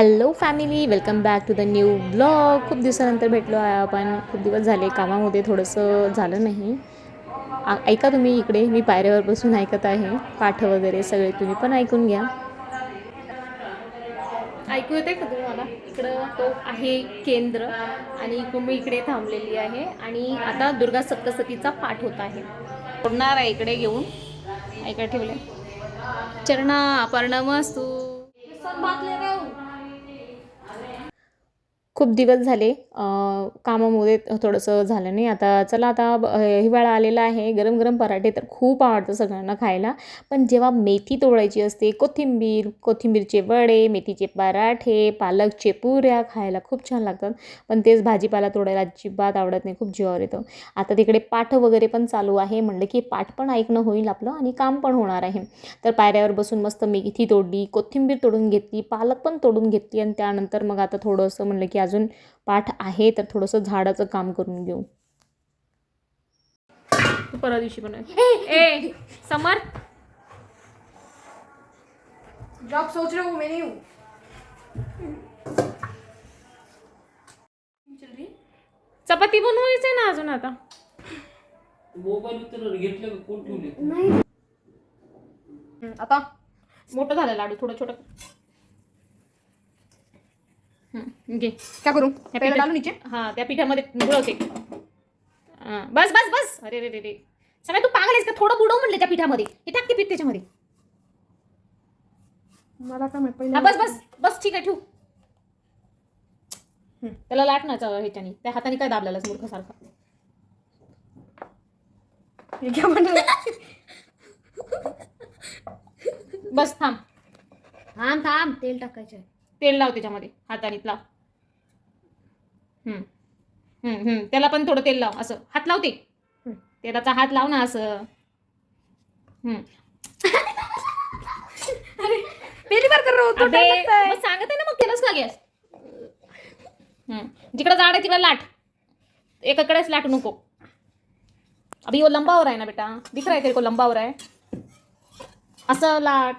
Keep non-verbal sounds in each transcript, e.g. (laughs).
Hello family welcome back to the new blog खूप दिवसानंतर भेटलो आहे आपण. खूप दिवस झाले कामामध्ये थोडंसं झालं नाही. ऐका तुम्ही इकडे. मी पायऱ्यावर बसून ऐकत आहे. पाठ वगैरे सगळे तुम्ही पण ऐकून घ्या. ऐकू येते का तुम्हाला इकडं तो आहे केंद्र आणि इकडून मी इकडे थांबलेली आहे. आणि आता दुर्गा सप्तसतीचा पाठ होत आहे. सोडणार आहे इकडे घेऊन. ऐका ठेवले चरणा पर्णमस्तू खूप दिवस झाले कामामुळे थोडंसं झालं नाही. आता चला आता हिवाळा आलेला आहे. गरम गरम पराठे तर खूप आवडतं सगळ्यांना खायला. पण जेव्हा मेथी तोडायची असते कोथिंबीर कोथिंबीरचे वडे मेथीचे पराठे पालकचे पुऱ्या खायला खूप छान लागतात. पण तेच भाजीपाला तोडायला अजिबात आवडत नाही खूप जीवावर येतं. आता तिकडे पाठ वगैरे पण चालू आहे. म्हणलं की पाठ पण ऐकणं होईल आपलं आणि काम पण होणार आहे. तर पायऱ्यावर बसून मस्त मेथी तोडली कोथिंबीर तोडून घेतली पालक पण तोडून घेतली आणि त्यानंतर मग आता थोडंसं म्हणलं की आज अजून पाठ आहे तर थोडंसं झाडाचं काम करून घेऊ. तू परवा दिवशी पण ए समर्थ जॉब सोच रहे हो मैं नहीं हूँ चपाती बनवायचंय ना अजून आता. मोबाईल उतर घेतलं का? कोण ठेवले आता मोठं झालं लाडू थोडं छोटं. घे. क्या करूँ? या पहले पिठा- डालू नीचे? हा त्या पिठामध्ये बुडवते हा, बस बस बस. अरे रे रे रे सगळं तू पागल आहेस का? थोडं बुडव म्हणलं त्या पिठामध्ये. हे टाक ते पीठ त्याच्यामध्ये. मला काय माहीत पहिले हा बस बस बस ठीक आहे ठेवू. हं, त्याला लाटण्याचं ह्याच्यानी. त्या हाताने काय दाबलेलाच मूर्खासारखा. ये क्या बन रहा है बस थांब. थांब थांब. तेल टाकायचं तेल लाव त्याच्यामध्ये. हातानीत लाव. त्याला पण थोडं तेल लाव असं. हात लावते. तेलाचा हात लाव ना असं. पहली बार कर रहा है मग सांगत आहे ना मग केलंच का गॅस हं. जिकडं जाड आहे तिकडे लाट. एकाकडेच लाटू नको. अभी वो लंबा हो रहा है ना बेटा. दिख रहा है तेरे को लंबा हो रहा है असं लाट.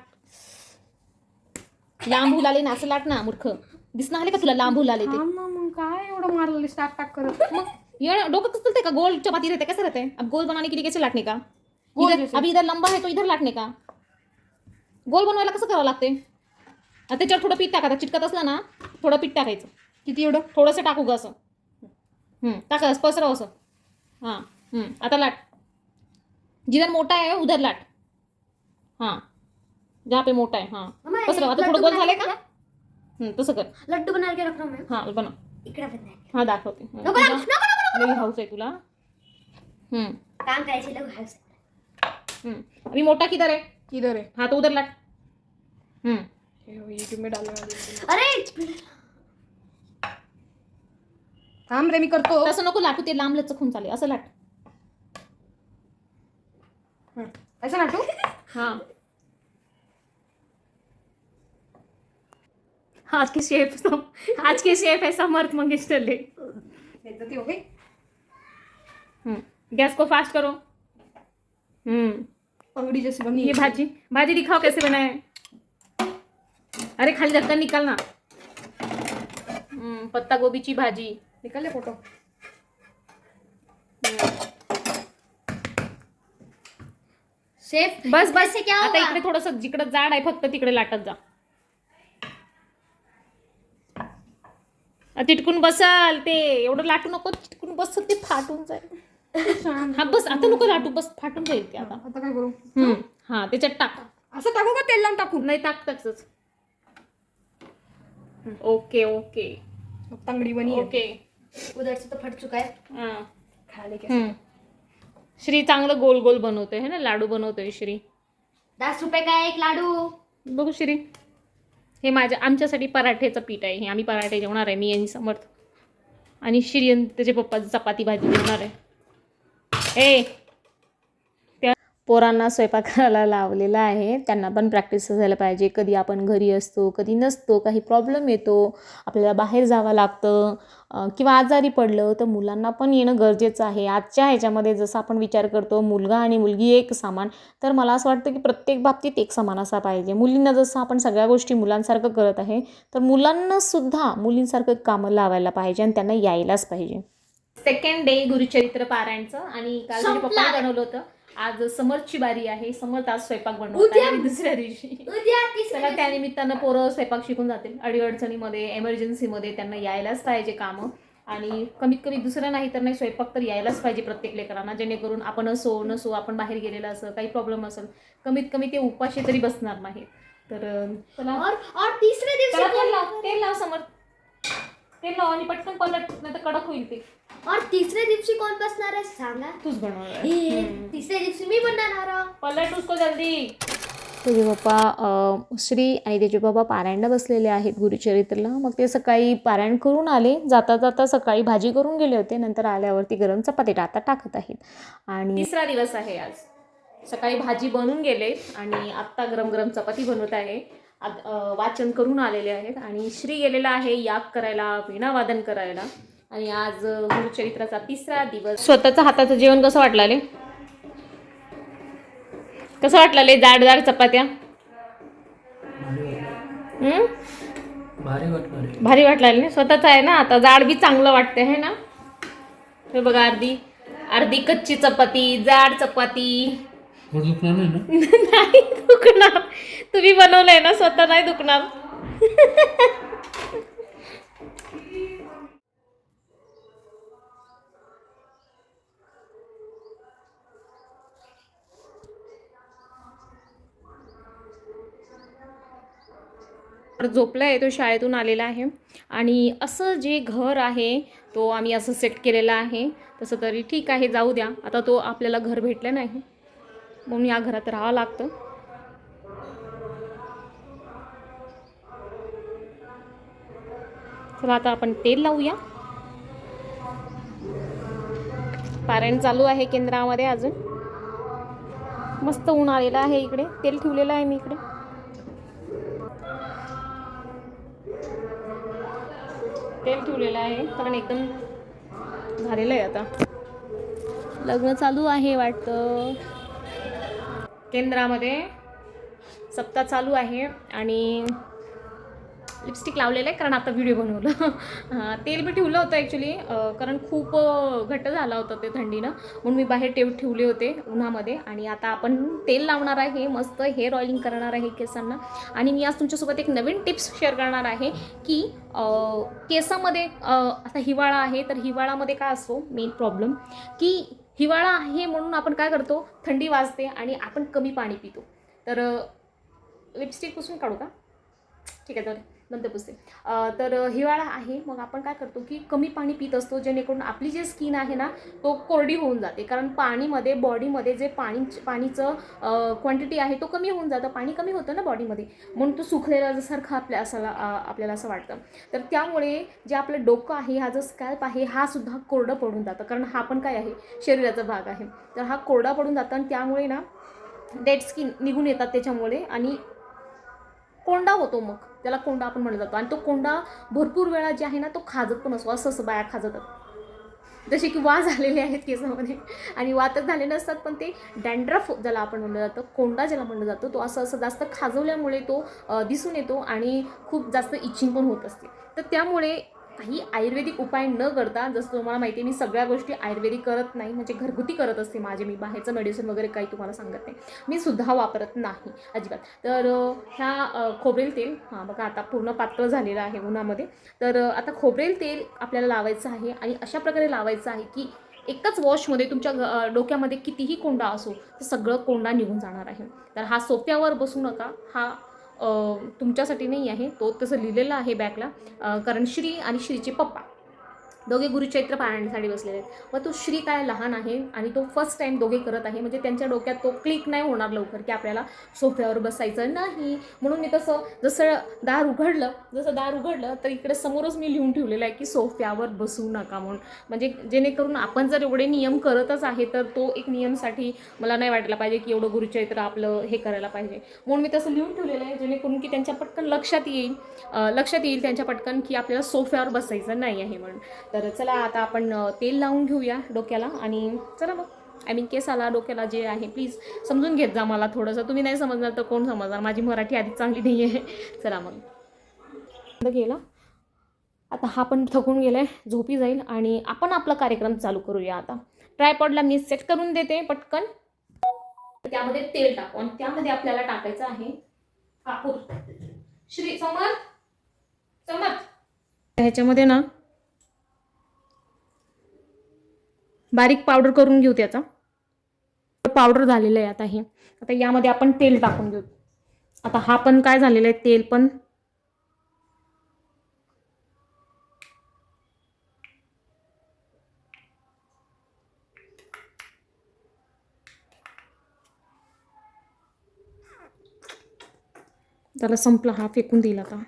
लांब हुलाले ना असं लाट ना मूर्ख. दिसणं आले का तुला? लांब हुलाले ते. थांब ना मग काय एवढं मारलेलं स्टार्ट टाक करत? मग? ये डोकं कसं चलते का? गोल चपाती रहते कैसे रहते हैं अब गोल बनाने के लिए कैसे लाटने का? गोल इधर जैसे। अभी इधर लंबा है तो इधर लाटने का? गोल बनवायला कसं करावं लागते? आता त्याच्यावर थोडं पीठ टाकायचं चिटकत असलं ना थोडं पीठ टाकायचं. किती एवढं? थोडंसं टाकू ग असं. हं, टाका पसरव असं. हां हं, आता लाट. जिधर मोठा आहे उधर लाट. हां जहाँ पे मोठा आहे हां. पसरव. आता थोडं गोल बना झाले के तसं कर. लड्डू बना के रख रहा हूँ मैं हां बनव. इकडे बनाय हां दाखवते. नको नको नको नको लई हाऊस आहे तुला. हं, काम करायचे लोक हाऊस हं. अभी मोठा किधर है किधर है हाँ तो उधर लाट. हम्म. यूट्यूब में डालने वाली अरे थांब रे मी करतो. तसं नको लाटू ते लांब लचक होऊन चालेल. असं लाट. हं. ऐसा नाटू हाँ. आज के शेफ सम आज के शेफ है समर्थ मंगेश टल्ले बेइज्जती हो गई? हम्म गैस को फास्ट करो। हम्म पंगड़ी जैसी बनी ये भाजी भाजी दिखाओ कैसे बनाए अरे खाली ढक्कन निकाल ना। हम्म पत्ता गोबीची भाजी। निकल ले फ़ोटो। सेफ़ बस बस से क्या आता होगा इकडे थोडस जिकडं जाड आहे फक्त तिकडे लाटत जा. आ, तिटकून बसाल ते. एवढं लाटू नको तिटकून बसल ते फाटून जाईल. हा बस आता नको लाटू बस फाटून जाईल ते आता. आता काय करू? हम्म, हा त्याच्यात टाक. असं टाकू का तेल लावून टाकू नाही टाक तसंच ओके ओके. तंगड़ी बनी है ओके. उधर से तो फट चुका है हा. खाने के हम्म. श्री चांगलं गोल गोल बनवतोय है ना? लाडू बनवतोय श्री. दस रुपए का एक लाडू? बघू श्री. हे माझ्या आमच्यासाठी पराठेचं पीठ आहे. हे आम्ही पराठे जेवणार आहे. मी आणि समर्थ. आणि श्री त्याचे पप्पा चपाती भाजी जेवणार आहे. ए! पोरांना स्वयंपाक करायला लावलेला आहे. त्यांना पण प्रॅक्टिस असायला पाहिजे. कधी आपण घरी असतो कधी नसतो काही प्रॉब्लेम येतो आपल्याला बाहेर जावं लागतं किंवा आजारी पडलं तर मुलांना पण येणं गरजेचं आहे. आजच्या ह्याच्यामध्ये जसं आपण विचार करतो मुलगा आणि मुलगी एक समान तर मला असं वाटतं की प्रत्येक बाबतीत एक समान असा पाहिजे. मुलींना जसं आपण सगळ्या गोष्टी मुलांसारखं करत आहे तर मुलांनासुद्धा मुलींसारखं कामं लावायला पाहिजे आणि त्यांना यायलाच पाहिजे. सेकंड डे गुरुचरित्र पारायणचं आणि काल बनवलं होतं. आज समर्थची बारी आहे. समर्थ आज स्वयंपाक बनवत दुसऱ्या दिवशी. उद्या तिसऱ्या चला त्या निमित्तानं पोरं स्वयंपाक शिकून जातील. अडीअडचणीमध्ये एमर्जन्सीमध्ये त्यांना यायलाच पाहिजे कामं. आणि कमीत कमी दुसरं नाही तर नाही स्वयंपाक तर यायलाच पाहिजे प्रत्येक लेकरांना. जेणेकरून आपण असो नसो आपण बाहेर गेलेलं असं काही प्रॉब्लेम असेल कमीत कमी ते उपाशी तरी बसणार नाही तर चला. तेल लाव समर्थ तेल लाव आणि पटकन पलट नाही तर कडक होईल ते. और तिसऱ्या दिवशी कोण बसणार आहे सांगा? तूच बनवणार हे. तिसऱ्या दिवशी मी बनणार आहो. पलट उसको जल्दी. तुझे पप्पा अ, श्री आणि त्याचे बाबा पारायणला बसलेले आहेत गुरुचरित्रला मग ते सकाळी पारायण करून आले. जाता जाता सकाळी भाजी करून गेले होते. नंतर आल्यावरती गरम चपाती आता टाकत आहेत. आणि तिसरा दिवस आहे आज. सकाळी भाजी बनवून गेले आणि आत्ता गरम गरम चपाती बनवत आहे. वाचन करून आलेले आहेत आणि श्री गेलेला आहे याग करायला वीणावादन करायला. आणि आज गुरुचरित्राचा तिसरा दिवस. स्वतःचं हाताचं जेवण कसं वाटलं आले? कसं वाटलं लय जाड जाड चपात्या? हम्म? भारी वाटलं स्वतःच आहे ना? आता जाड बी चांगलं वाटते है ना? हे बघा अर्धी अर्धी कच्ची चपाती जाड चपाती. ना? (laughs) नाही दुखणार तुम्ही बनवलंय ना स्वतः नाही दुखणार. झोपला आहे तो शाळेतून आलेला आहे. आणि असं जे घर आहे तो आम्ही असं सेट केलेला आहे. तसं तरी ठीक आहे जाऊ द्या. आता तो आपल्याला घर भेटलं नाही. म्हणून या घरात राहावं लागतं. चला आता आपण तेल लावूया. पारायण चालू आहे केंद्रामध्ये अजून. मस्त ऊन आलेलं आहे इकडे. तेल ठेवलेलं आहे मी इकडे. तेल ठेवलेलं आहे. कारण एकदम झालेलं आहे आता. लग्न चालू आहे वाटतं. केंद्रामध्ये सप्ताह चालू आहे आणि लिपस्टिक लावलेलं आहे कारण आता व्हिडिओ बनवलं. (laughs) तेल मी ठेवलं होतं ॲक्च्युली कारण खूप घट्ट झालं होतं ते थंडीनं. म्हणून मी बाहेर टेव ठेवले होते उन्हामध्ये. आणि आता आपण तेल लावणार आहे मस्त हेअर ऑइलिंग करणार आहे केसांना. आणि मी आज तुमच्यासोबत एक नवीन टिप्स शेअर करणार आहे की केसामध्ये आता हिवाळा आहे तर हिवाळामध्ये काय असतो मेन प्रॉब्लेम की हिवाळा आहे म्हणून आपण काय करतो थंडी वाजते आणि आपण कमी पाणी पितो. तर लिपस्टिक पुसून काढू का? ठीक आहे तर नंतर पुसते. तर हिवाळा आहे मग आपण काय करतो की कमी पाणी पित असतो जेणेकरून आपली जी स्किन आहे ना तो कोरडी होऊन जाते. कारण पाणीमध्ये बॉडीमध्ये जे पाणी पाणीचं क्वांटिटी आहे तो कमी होऊन जातं. पाणी कमी होतं ना बॉडीमध्ये म्हणून तो सुखलेला सारखा आपल्या असाला आपल्याला असं वाटतं. तर त्यामुळे जे आपलं डोकं आहे हा जो स्कॅल्प आहे हा सुद्धा कोरडं पडून जातं. कारण हा पण काय आहे शरीराचा भाग आहे. तर हा कोरडा पडून जातं आणि त्यामुळे ना डेड स्किन निघून येतात त्याच्यामुळे आणि कोंडा होतो मग. त्याला कोंडा आपण म्हणलं जातो. आणि तो कोंडा भरपूर वेळा जे आहे ना तो खाजत पण असतो. असं असं बाया खाजतात जसे की वाज झालेले आहेत केसामध्ये. आणि वातच झालेले असतात पण ते डँड्रफ ज्याला आपण म्हणलं जातं कोंडा ज्याला म्हणलं जातं तो असं असं जास्त खाजवल्यामुळे तो दिसून येतो आणि खूप जास्त इचिंग पण होत असते. तर त्यामुळे काही आयुर्वेदिक उपाय न करता जसं तुम्हाला माहिती आहे मी सगळ्या गोष्टी आयुर्वेदिक करत नाही म्हणजे घरगुती करत असते माझे मी. बाहेरचं मेडिसिन वगैरे काही तुम्हाला सांगत नाही. मी सुद्धा वापरत नाही अजिबात. तर ह्या खोबरेल तेल हां बघा आता पूर्ण पातळ झालेलं आहे उन्हामध्ये. तर आता खोबरेल तेल आपल्याला लावायचं आहे आणि अशा प्रकारे लावायचं आहे की एकच वॉशमध्ये तुमच्या ग- डोक्यामध्ये कितीही कोंडा असो तर सगळं कोंडा निघून जाणार आहे. तर हा सोप्यावर बसू नका. हा तुमच्यासाठी नाही आहे. तो तसं लिहिलेलं आहे बॅगला कारण श्री आणि श्रीचे पप्पा. दोघे गुरुचैत्र पाहण्यासाठी बसलेले आहेत. व तो श्री काय लहान आहे आणि तो फर्स्ट टाईम दोघे करत आहे म्हणजे त्यांच्या डोक्यात तो क्लिक नाही होणार लवकर की आपल्याला सोफ्यावर बसायचं नाही. म्हणून मी तसं जसं दार उघडलं जसं दार उघडलं तर इकडे समोरच मी लिहून ठेवलेलं आहे की सोफ्यावर बसू नका म्हणून. म्हणजे जेणेकरून आपण जर एवढे नियम करतच आहे तर तो एक नियमसाठी मला नाही वाटलं पाहिजे की एवढं गुरुचैत्र आपलं हे करायला पाहिजे. म्हणून मी तसं लिहून ठेवलेलं आहे जेणेकरून की त्यांच्या पटकन लक्षात येईल लक्षात येईल त्यांच्या पटकन की आपल्याला सोफ्यावर बसायचं नाही आहे म्हणून. तर चला आता आपण तेल लावून घेऊया डोक्याला आणि चला मग. आय मीन केसाला डोक्याला जे आहे प्लीज समजून घेत जा मला थोडंसं. तुम्ही नाही समजणार तर कोण समजणार? माझी मराठी आधी चांगली नाही आहे चला मग. गेला आता हा पण थकून गेलाय. झोपी जाईल आणि आपण आपला कार्यक्रम चालू करूया आता. ट्रायपॉडला मी सेट करून देते पटकन. त्यामध्ये तेल टाकू आणि त्यामध्ये आपल्याला टाकायचं आहे कापूर. श्री समर्थ? समर्थ? ह्याच्यामध्ये ना बारीक पावडर करून घेऊ त्याचा. पावडर झालेलं आहे आता हे. आता यामध्ये आपण तेल टाकून घेऊ. आता हा पण काय झालेलं आहे? तेल पण. त्याला संपला हा फेकून देईल आता.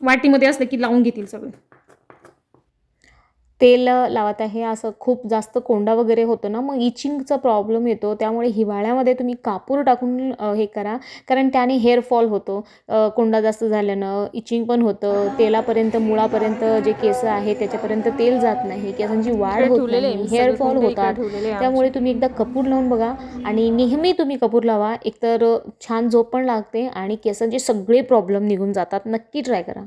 वाटीमध्ये असलं की लावून घेतील सगळं. तेल लावत आहे असं खूप जास्त कोंडा वगैरे होतो ना मग इचिंगचा प्रॉब्लेम येतो. त्यामुळे हिवाळ्यामध्ये तुम्ही कापूर टाकून हे करा. कारण त्याने हेअर फॉल होतो. कोंडा जास्त झाल्यानं इचिंग पण होतं. तेलापर्यंत मुळापर्यंत जे केस आहे त्याच्यापर्यंत तेल जात नाही. केसांची वाढ होत नाही. हेअर फॉल होतात. त्यामुळे तुम्ही एकदा कपूर लावून बघा. आणि नेहमी तुम्ही कपूर लावा. एकतर छान झोप पण लागते आणि केसांचे सगळे प्रॉब्लेम निघून जातात. नक्की ट्राय करा.